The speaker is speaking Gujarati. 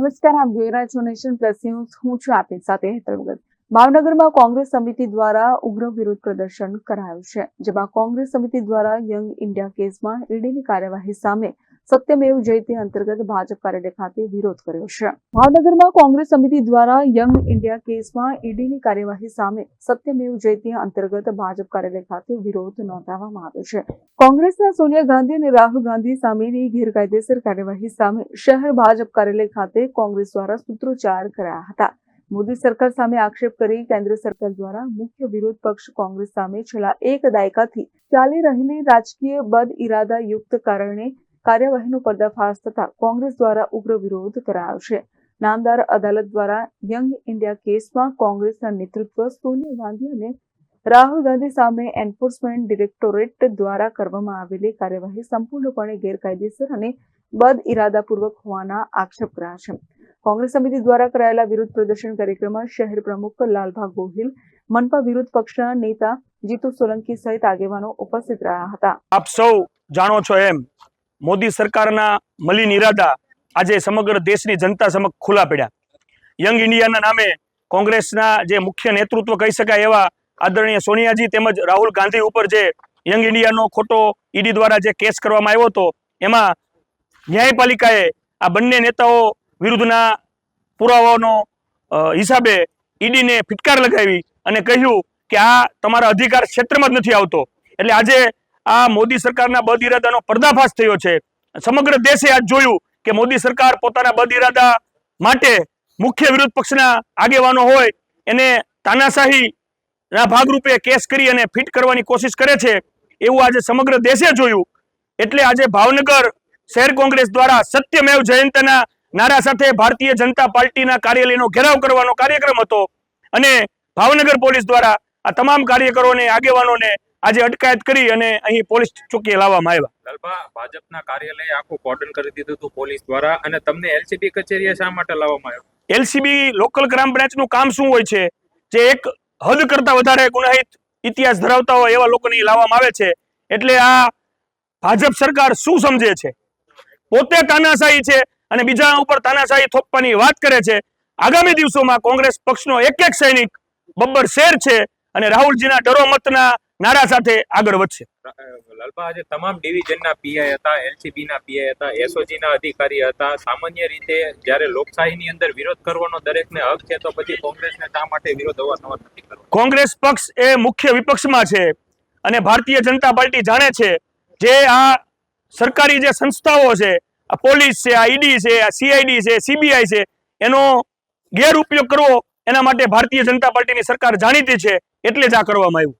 નમસ્કાર, આપ જોઈ રહ્યા છો નેશન પ્લસ ન્યૂઝ. હું છું આપની સાથે હેતલ ભાવનગરમાં કોંગ્રેસ સમિતિ દ્વારા ઉગ્ર વિરોધ પ્રદર્શન કરાયું છે, જેમાં કોંગ્રેસ સમિતિ દ્વારા યંગ ઇન્ડિયા કેસમાં ઈડીની કાર્યવાહી સામે સત્યમેવ જયતે અંતર્ગત ભાજપ કાર્યાલય ખાતે વિરોધ કર્યો છે. ભાવનગરમાં કોંગ્રેસ સમિતિ દ્વારા યંગ ઇન્ડિયા કેસમાં ઈડીની કાર્યવાહી સામે સત્યમેવ જયતે અંતર્ગત ભાજપ કાર્યાલય ખાતે વિરોધ નોંધાવવામાં આવ્યો છે. કોંગ્રેસના સોનિયા ગાંધી અને રાહુલ ગાંધી સામેની ગેરકાયદેસર કાર્યવાહી સામે શહેર ભાજપ કાર્યાલય ખાતે કોંગ્રેસ દ્વારા સૂત્રોચ્ચાર કર્યા હતા. મોદી સરકાર સામે આક્ષેપ કરી કેન્દ્ર સરકાર દ્વારા મુખ્ય વિરોધ પક્ષ કોંગ્રેસ સામે છેલ્લા એક દાયકાથી ચાલી રહેલી રાજકીય બદ ઇરાદા યુક્ત કારણે કાર્યવાહીનો પર્દાફાશ થતા કોંગ્રેસ દ્વારા ઉગ્ર વિરોધ કરાયો છે. નામદાર અદાલત દ્વારા યંગ ઇન્ડિયા કેસમાં કોંગ્રેસના નેતૃત્વ સોનિયા ગાંધી અને રાહુલ ગાંધી સામે એન્ફોર્સમેન્ટ ડિરેક્ટોરેટ દ્વારા કરવામાં આવેલી કાર્યવાહી સંપૂર્ણપણે ગેરકાયદેસર અને બદ ઇરાદાપૂર્વક હોવાના આક્ષેપ કર્યા છે. કોંગ્રેસ સમિતિ દ્વારા કરાયેલા વિરોધ પ્રદર્શન કાર્યક્રમમાં શહેર પ્રમુખ લાલભાગ ગોહિલ, મનપા વિરોધ પક્ષના નેતા જીતુ સોલંકી સહિત આગેવાનો ઉપસ્થિત રહ્યા હતા. આપ સૌ જાણો છો એમ મોદી સરકારના મલિન ઇરાદા આજે સમગ્ર દેશની જનતા સમક્ષ ખુલ્લા પડ્યા. યંગ ઇન્ડિયાના નામે કોંગ્રેસના જે મુખ્ય નેતૃત્વ કહી શકાય એવા આદરણીય સોનિયાજી તેમજ રાહુલ ગાંધી ઉપર જે યંગ ઇન્ડિયાનો ખોટો ઈડી દ્વારા જે કેસ કરવામાં આવ્યો હતો, એમાં ન્યાયપાલિકાએ આ બંને નેતાઓ વિરુદ્ધના પુરાવાનો હિસાબે ઈડીને ફિટકાર લગાવી અને કહ્યું કે આ તમારા અધિકાર ક્ષેત્રમાં જ નથી આવતો. એટલે આજે આ મોદી સરકારના બદ ઇરાદાનો પર્દાફાશ થયો છે. સમગ્ર દેશે આજ જોયું કે મોદી સરકાર પોતાના બદ ઇરાદા માટે મુખ્ય વિરોધ પક્ષના આગેવાનો હોય, એને તાનાશાહી ના ભાગરૂપે કેસ કરી અને ફિટ કરવાની કોશિશ કરે છે, એવું આજે સમગ્ર દેશે જોયું. એટલે આજે ભાવનગર શહેર કોંગ્રેસ દ્વારા સત્યમેવ જયંતના નારા સાથે ભારતીય જનતા પાર્ટીના કાર્યાલયનો ઘેરાવ કરવાનો કાર્યક્રમ હતો. અને ભાવનગર પોલીસ દ્વારા આ તમામ કાર્યકરોને, આગેવાનોને આજે અટકાયત કરી અને અહીં પોલીસ ચોકીએ લાવવામાં આવ્યા. લાલબા ભાજપના કાર્યાલય આખું કોર્ડન કરી દીધું હતું પોલીસ દ્વારા અને તમને એલસીબી કચેરીએ શા માટે લાવવામાં આવ્યો? એલસીબી લોકલ ગ્રામ બ્રાન્ચનું કામ શું હોય છે? જે એક હદ કરતા વધારે ગુનાહિત ઇતિહાસ ધરાવતા હોય એવા લોકોને લાવવામાં આવે છે. એટલે આ ભાજપ સરકાર શું સમજે છે? પોતે તાનાશાહી છે અને બીજા ઉપર તાનાશાહી થોપવાની વાત કરે છે. આગામી દિવસોમાં કોંગ્રેસ પક્ષનો એક એક સૈનિક બબ્બર શેર છે અને રાહુલજીના ડરો મતના નારા સાથે આગળ વધશે. લાલબા આજે તમામ ડિવિઝનના પીઆઈ હતા એલસીબી ના પીઆઈ હતા એસઓજીના અધિકારી હતા. સામાન્ય રીતે જ્યારે લોકશાહીની અંદર વિરોધ કરવાનો દરેકને હક છે તો પછી કોંગ્રેસને શા માટે વિરોધ અવારનવાર નથી કરવો કોંગ્રેસ પક્ષ એ મુખ્ય વિપક્ષમાં છે અને ભારતીય જનતા પાર્ટી જાણે છે જે આ સરકારી જે સંસ્થાઓ છે આ પોલીસ છે આ ઈડી છે આ સીઆઈડી છે સીબીઆઈ છે એનો ગેરઉપયોગ કરવો એના માટે ભારતીય જનતા પાર્ટીની સરકાર જાણીતી છે એટલે જ આ કરવામાં આવ્યું.